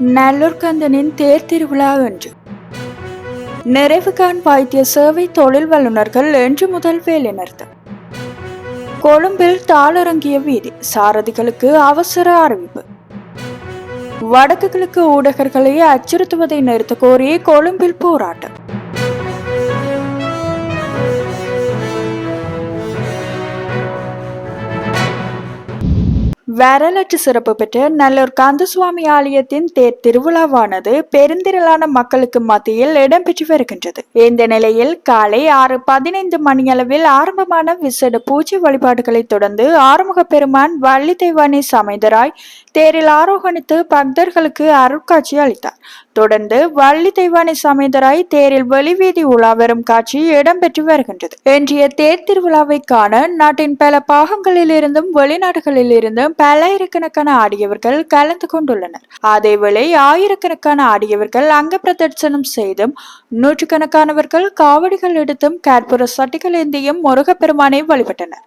நல்லூர்கந்தனின் தேர் திருவிழா என்று. நிறைவுகான் வைத்திய சேவை தொழில் வல்லுநர்கள் என்று முதல் வேலை நிறுத்தம் கொழும்பில் தாளரங்கிய வீதி சாரதிகளுக்கு அவசர அறிவிப்பு. வடக்கு கிழக்கு ஊடகர்களை அச்சுறுத்துவதை நிறுத்த கோரி கொழும்பில் போராட்டம். வரலாற்று சிறப்பு பெற்ற நல்லூர் கந்தசுவாமி ஆலயத்தின் தேர் திருவிழாவானது பெருந்திரளான மக்களுக்கு மத்தியில் இடம்பெற்று வருகின்றது. இந்த நிலையில் காலை ஆறு பதினைந்து மணியளவில் ஆரம்பமான விசேட பூஜை வழிபாடுகளை தொடர்ந்து ஆறுமுக பெருமான் வள்ளி தெய்வானி சமைதராய் தேரில் ஆரோகணித்து பக்தர்களுக்கு அருட்காட்சி அளித்தார். தொடர்ந்து வள்ளி தெய்வானை சமேதராய் தேரில் வெளிவீதி உலா வரும் காட்சி இடம்பெற்று வருகின்றது. இன்றைய தேர் திருவிழாவை காண நாட்டின் பல பாகங்களில் இருந்தும் வெளிநாடுகளில் இருந்தும் பல்லாயிரக்கணக்கான ஆடியவர்கள் கலந்து கொண்டுள்ளனர். அதேவேளை ஆயிரக்கணக்கான ஆடியவர்கள் அங்க பிரதர்சனம் செய்தும் நூற்றுக்கணக்கானவர்கள் காவடிகள் எடுத்தும் கற்பூர சட்டிகள் ஏந்தியும் முருகப்பெருமானை வழிபட்டனர்.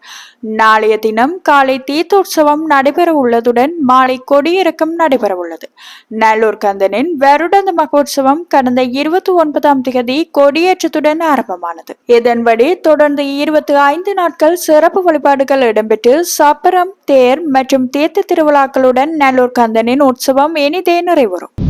நாளைய தினம் காலை தீர்த்தோற்சவம் நடைபெற உள்ளதுடன் மாலை கொடியிறக்கம் நடைபெற உள்ளது நல்லூர் கந்தனின் வருடந்த மகோத்சவம் கடந்த இருபத்தி ஒன்பதாம் தேதி கொடியேற்றத்துடன் ஆரம்பமானது. இதன்படி தொடர்ந்து இருபத்தி ஐந்து நாட்கள் சிறப்பு வழிபாடுகள் இடம்பெற்று சப்பரம் தேர் மற்றும் தீர்த்த திருவிழாக்களுடன் நல்லூர் கந்தனின் உற்சவம் இனிதே நிறைவரும்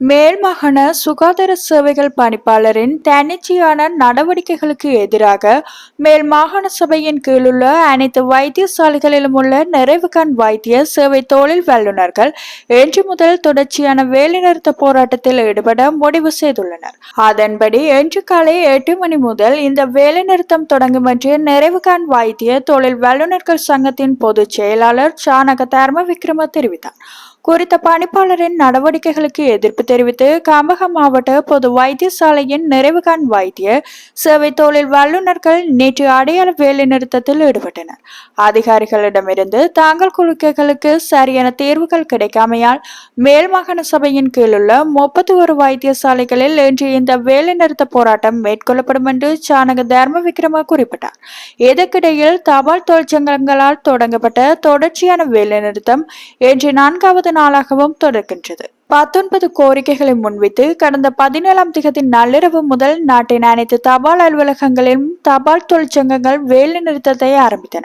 மேல்மாகாண சுகாதார சேவைகள் பணிப்பாளரின் தன்னிச்சையான நடவடிக்கைகளுக்கு எதிராக மேல் மாகாண சபையின் கீழுள்ள அனைத்து வைத்தியசாலைகளிலும் உள்ள நிறைவுகான் வைத்திய சேவை தொழில் வல்லுநர்கள் இன்று முதல் தொடர்ச்சியான வேலைநிறுத்த போராட்டத்தில் ஈடுபட முடிவு செய்துள்ளனர். அதன்படி இன்று காலை எட்டு மணி முதல் இந்த வேலைநிறுத்தம் தொடங்கும் என்று நிறைவுகான் வைத்திய தொழில் வல்லுநர்கள் சங்கத்தின் பொதுச் செயலாளர் சானக தர்ம விக்ரம தெரிவித்தார். குறித்த பணிப்பாளரின் நடவடிக்கைகளுக்கு எதிர்ப்பு தெரிவித்து கம்பகம் மாவட்ட பொது வைத்தியசாலையின் நிறைவுகான் வைத்திய சேவை தொழில் வல்லுநர்கள் நேற்று அடையாள வேலை நிறுத்தத்தில் ஈடுபட்டனர். அதிகாரிகளிடமிருந்து தாங்கள் குழுக்களுக்கு சரியான தீர்வுகள் கிடைக்காமையால் மேல் மாகாண சபையின் கீழுள்ள முப்பத்தி ஒரு வைத்தியசாலைகளில் இன்று இந்த வேலை நிறுத்த போராட்டம் மேற்கொள்ளப்படும் என்று சானக தர்ம விக்ரம குறிப்பிட்டார். இதற்கிடையில் தபால் தொழிற்சங்கங்களால் தொடங்கப்பட்ட தொடர்ச்சியான வேலைநிறுத்தம் இன்று நான்காவது நாளாகவும் தொடர்கின்றது. பத்தொன்பது கோரிக்கைகளை முன்வைத்து கடந்த பதினேழாம் திகதி நள்ளிரவு முதல் நாட்டின் அனைத்து தபால் அலுவலகங்களிலும் தபால் தொழிற்சங்கங்கள் வேலை நிறுத்தத்தை ஆரம்பித்தன.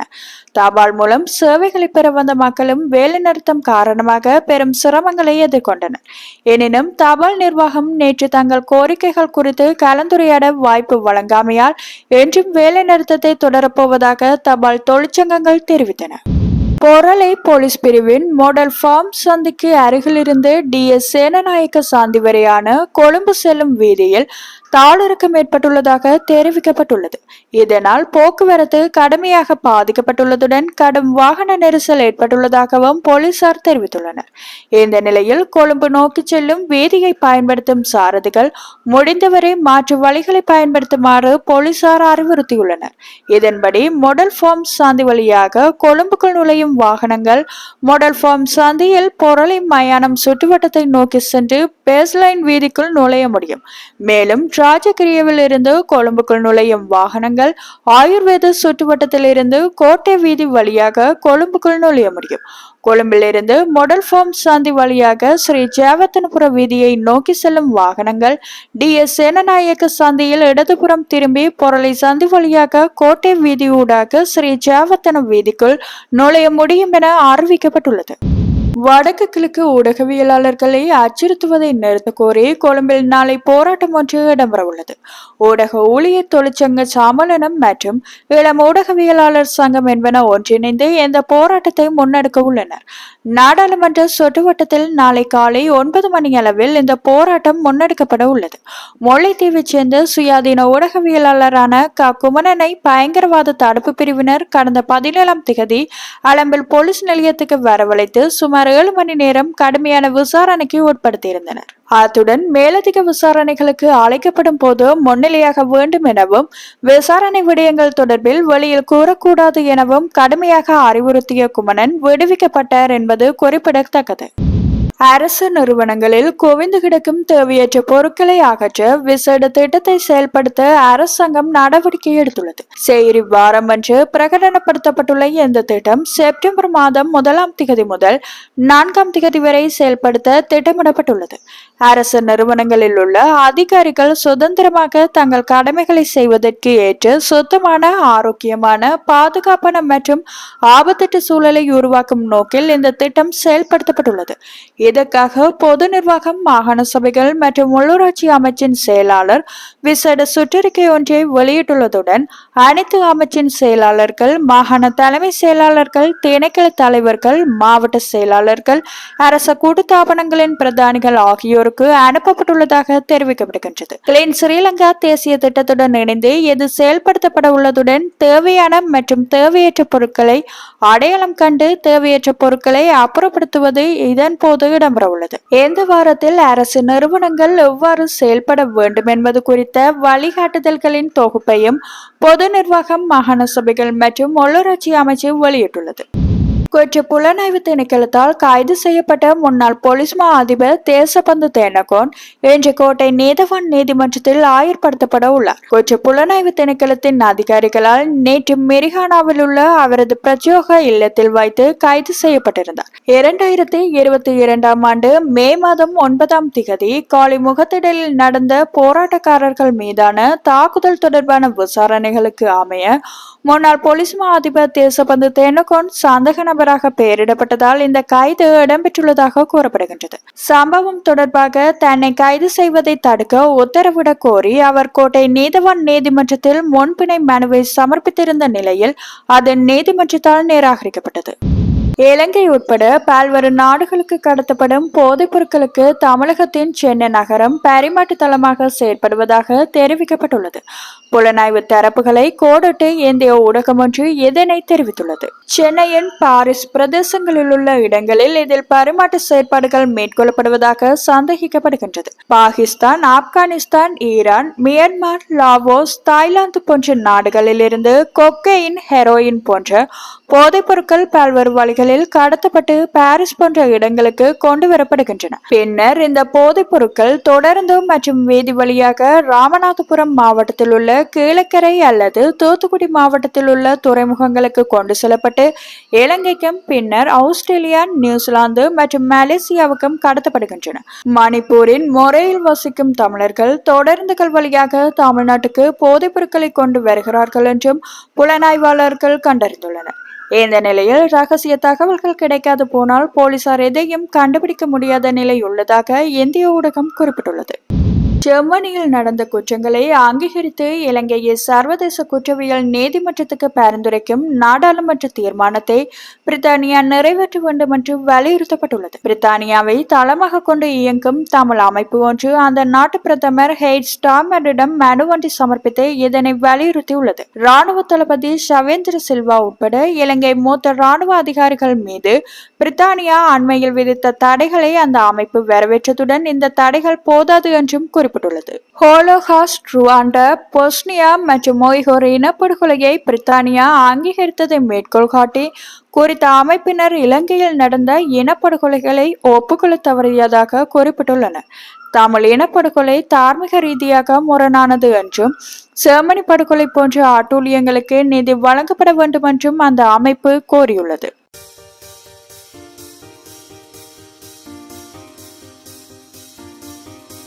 தபால் மூலம் சேவைகளை பெற வந்த மக்களும் வேலை நிறுத்தம் காரணமாக பெரும் சிரமங்களை எதிர்கொண்டனர். எனினும் தபால் நிர்வாகம் நேற்று தங்கள் கோரிக்கைகள் குறித்து கலந்துரையாட வாய்ப்பு வழங்காமையால் என்றும் வேலை நிறுத்தத்தை தொடரப்போவதாக தபால் தொழிற்சங்கங்கள் தெரிவித்தன. பொரளை போலீஸ் பிரிவின் மோடல் ஃபார்ம் சந்திக்கு அருகிலிருந்து டி. எஸ். சேனநாயக்க சாந்தி வரையான கொழும்பு செல்லும் வீதியில் தாளிறக்கம் ஏற்பட்டுள்ளதாக தெரிவிக்கப்பட்டுள்ளது. இதனால் போக்குவரத்து கடுமையாக பாதிக்கப்பட்டுள்ளதுடன் கடும் வாகன நெரிசல் ஏற்பட்டுள்ளதாகவும் போலீசார் தெரிவித்துள்ளனர். இந்த நிலையில் கொழும்பு நோக்கி செல்லும் வீதியை பயன்படுத்தும் சாரதிகள் முடிந்தவரை மாற்று வழிகளை பயன்படுத்துமாறு போலீசார் அறிவுறுத்தியுள்ளனர். இதன்படி மொடல் ஃபார்ம் சாந்தி வழியாக கொழும்புக்குள் நுழையும் வாகனங்கள். மொடல் ஃபார்ம் சந்தையில் பொருளை மயானம் சுற்றுவட்டத்தை நோக்கி சென்று பேஸ்லைன் வீதிக்குள் நுழைய முடியும். மேலும் ராஜகிரியவில் இருந்து கொழும்புக்குள் நுழையும் வாகனங்கள் ஆயுர்வேத சுற்றுவட்டத்தில் இருந்து கோட்டை வீதி வழியாக கொழும்புக்குள் நுழைய முடியும். கொழும்பிலிருந்து மொடல் ஃபார்ம் சாந்தி வழியாக ஸ்ரீ ஜேவத்தனபுர வீதியை நோக்கி செல்லும் வாகனங்கள் டி. எஸ். சேனநாயக்க சாந்தியில் இடதுபுறம் திரும்பி பொருளை சந்தி வழியாக கோட்டை வீதி ஊடாக ஸ்ரீ ஜேவத்தன வீதிக்குள் நுழைய முடியும் என அறிவிக்கப்பட்டுள்ளது. வடக்கு கிழக்கு ஊடகவியலாளர்களை அச்சுறுத்துவதை நிறுத்த கோரி கொழும்பில் நாளை போராட்டம் ஒன்று இடம்பெறவுள்ளது. ஊடக ஊழியர் தொழிற்சங்க சம்மேளனம் மற்றும் இளம் ஊடகவியலாளர் சங்கம் என்பன ஒன்றிணைந்து இந்த போராட்டத்தை முன்னெடுக்க உள்ளனர். நாடாளுமன்ற சுற்றுவட்டத்தில் நாளை காலை ஒன்பது மணி அளவில் இந்த போராட்டம் முன்னெடுக்கப்பட உள்ளது. முல்லைத்தீவைச் சேர்ந்த சுயாதீன ஊடகவியலாளரான க. குமணனை பயங்கரவாத தடுப்பு பிரிவினர் கடந்த பதினேழாம் திகதி அளம்பில் போலீஸ் நிலையத்துக்கு வரவழைத்து சுமார் ஏழு மணி நேரம் கடுமையான விசாரணைக்கு உட்படுத்தியிருந்தனர். அத்துடன் மேலதிக விசாரணைகளுக்கு அழைக்கப்படும் போது முன்னிலையாக வேண்டும் எனவும் விசாரணை விடயங்கள் தொடர்பில் வெளியில் கூறக்கூடாது எனவும் கடுமையாக அறிவுறுத்திய குமணன் விடுவிக்கப்பட்டார் என்பது குறிப்பிடத்தக்கது. அரசு நிறுவனங்களில் குவிந்து கிடக்கும் தேவையற்ற பொருட்களை அகற்ற விசேட திட்டத்தை செயல்படுத்த அரசாங்கம் நடவடிக்கை எடுத்துள்ளது. செயரி வாரம் அன்று பிரகடனப்படுத்தப்பட்டுள்ள இந்த திட்டம் செப்டம்பர் மாதம் முதலாம் திகதி முதல் நான்காம் திகதி வரை செயல்படுத்த திட்டமிடப்பட்டுள்ளது. அரசு நிறுவனங்களில் உள்ள அதிகாரிகள் சுதந்திரமாக தங்கள் கடமைகளை செய்வதற்கு ஏற்று சுத்தமான ஆரோக்கியமான பாதுகாப்பான மற்றும் ஆபத்திட்ட சூழலை உருவாக்கும் நோக்கில் இந்த திட்டம் செயல்படுத்தப்பட்டுள்ளது. இதற்காக பொது நிர்வாகம் மாகாண சபைகள் மற்றும் உள்ளூராட்சி அமைச்சின் செயலாளர் விசேட சுற்றறிக்கை ஒன்றை வெளியிட்டுள்ளதுடன் அனைத்து அமைச்சின் செயலாளர்கள் மாகாண தலைமை செயலாளர்கள் திணைக்கள தலைவர்கள் மாவட்ட செயலாளர்கள் அரச கூட்டுத்தாபனங்களின் பிரதானிகள் ஆகியோருக்கு அனுப்பப்பட்டுள்ளதாக தெரிவிக்கப்படுகின்றது. கிளீன் ஸ்ரீலங்கா தேசிய திட்டத்துடன் இணைந்து இது செயல்படுத்தப்பட உள்ளதுடன் தேவையான மற்றும் தேவையற்ற பொருட்களை அடையாளம் கண்டு தேவையற்ற பொருட்களை அப்புறப்படுத்துவது இதன் போது இடம்பெற உள்ளது. எந்த வாரத்தில் அரசு நிறுவனங்கள் எவ்வாறு செயல்பட வேண்டும் என்பது குறித்த வழிகாட்டுதல்களின் தொகுப்பையும் பொது நிர்வாகம் மாகாண சபைகள் மற்றும் உள்ளூராட்சி அமைச்சு வெளியிட்டுள்ளது. குற்ற புலனாய்வு திணைக்களத்தால் கைது செய்யப்பட்ட முன்னாள் போலீஸ் மா அதிபர் தேசபந்து தேனகோன் இன்று கோட்டை நீதவான் நீதிமன்றத்தில் ஆயர்படுத்தப்பட உள்ளார். குற்ற புலனாய்வு திணைக்களத்தின் அதிகாரிகளால் நேற்று மெரிகானாவில் உள்ள அவரது பிரத்யோக இல்லத்தில் வைத்து கைது செய்யப்பட்டிருந்தார். இரண்டாயிரத்தி இருபத்தி இரண்டாம் ஆண்டு மே மாதம் ஒன்பதாம் திகதி காலை முகத்திடலில் நடந்த போராட்டக்காரர்கள் மீதான தாக்குதல் தொடர்பான விசாரணைகளுக்கு அமைய முன்னாள் போலீஸ் மா அதிபர் தேசபந்து தேனகோன் சந்தக நபராக பெயரிடப்பட்டதால் இந்த கைது இடம்பெற்றுள்ளதாக கூறப்படுகின்றது. சம்பவம் தொடர்பாக தன்னை கைது செய்வதை தடுக்க உத்தரவிட கோரி அவர் கோட்டை நீதவான் நீதிமன்றத்தில் முன்பிணை மனுவை சமர்ப்பித்திருந்த நிலையில் அது நீதிமன்றத்தால் நிராகரிக்கப்பட்டது. இலங்கை உட்பட பல்வேறு நாடுகளுக்கு கடத்தப்படும் போதைப் பொருட்களுக்கு தமிழகத்தின் சென்னை நகரம் பரிமாற்று தளமாக செயற்படுவதாக தெரிவிக்கப்பட்டுள்ளது. புலனாய்வு தரப்புகளை கோடிட்டு இந்திய ஊடகம் ஒன்று இதனை தெரிவித்துள்ளது. சென்னையின் பாரிஸ் பிரதேசங்களில் உள்ள இடங்களில் இதில் பரிமாற்ற செயற்பாடுகள் மேற்கொள்ளப்படுவதாக சந்தேகிக்கப்படுகின்றது. Pakistan Afghanistan Iran Myanmar Laos Thailand போன்ற நாடுகளில் இருந்து கொக்கையின் ஹெரோயின் போன்ற போதைப் பொருட்கள் பல்வேறு வழிகளில் கடத்தப்பட்டு பாரிஸ் போன்ற இடங்களுக்கு கொண்டு வரப்படுகின்றன பின்னர் இந்த போதைப் பொருட்கள் தொடர்ந்து மற்றும் வீதி வழியாக ராமநாதபுரம் மாவட்டத்தில் உள்ள கீழக்கரை அல்லது தூத்துக்குடி மாவட்டத்தில் உள்ள துறைமுகங்களுக்கு கொண்டு செல்லப்பட்டு இலங்கைக்கும் பின்னர் ஆஸ்திரேலியா நியூசிலாந்து மற்றும் மலேசியாவுக்கும் கடத்தப்படுகின்றன. மணிப்பூரின் முறையில் வசிக்கும் தமிழர்கள் தொடர்ந்துகள் வழியாக தமிழ்நாட்டுக்கு போதைப் பொருட்களை கொண்டு வருகிறார்கள் என்றும் புலனாய்வாளர்கள் கண்டறிந்துள்ளனர். இந்த நிலையில் ரகசிய தகவல்கள் கிடைக்காது போனால் போலீசார் எதையும் கண்டுபிடிக்க முடியாத நிலை உள்ளதாக இந்திய ஊடகம் குறிப்பிட்டுள்ளது. ஜெர்மனியில் நடந்த குற்றங்களை அங்கீகரித்து இலங்கையை சர்வதேச குற்றவியல் நீதிமன்றத்துக்கு பரிந்துரைக்கும் நாடாளுமன்ற தீர்மானத்தை பிரித்தானியா நிறைவேற்ற வேண்டும் என்று வலியுறுத்தப்பட்டுள்ளது. பிரித்தானியாவை தளமாக கொண்டு இயங்கும் தமிழ் அமைப்பு ஒன்று அந்த நாட்டு பிரதமர் ஹெய்ட் ஸ்டாமரிடம் மனு ஒன்றை சமர்ப்பித்து இதனை வலியுறுத்தியுள்ளது. ராணுவ தளபதி சவேந்திர சில்வா உட்பட இலங்கை மூத்த ராணுவ அதிகாரிகள் மீது பிரித்தானியா அண்மையில் விதித்த தடைகளை அந்த அமைப்பு வரவேற்றதுடன் இந்த தடைகள் போதாது என்றும் குறிப்பிட்டுள்ளது. ஹோலோகாஸ்ட் ருவாண்டா பொஸ்னியா மற்றும் மொய்கோர் இனப்படுகொலையை பிரித்தானியா அங்கீகரித்ததை மேற்கோள் காட்டி குறித்த அமைப்பினர் இலங்கையில் நடந்த இனப்படுகொலைகளை ஒப்புக்கொள்ள தவறியதாக குறிப்பிட்டுள்ளனர் தமிழ் இனப்படுகொலை தார்மீக ரீதியாக முரணானது என்றும் ஜெர்மனி படுகொலை போன்ற அட்டூழியங்களுக்கு நிதி வழங்கப்பட வேண்டும் என்றும் அந்த அமைப்பு கோரியுள்ளது.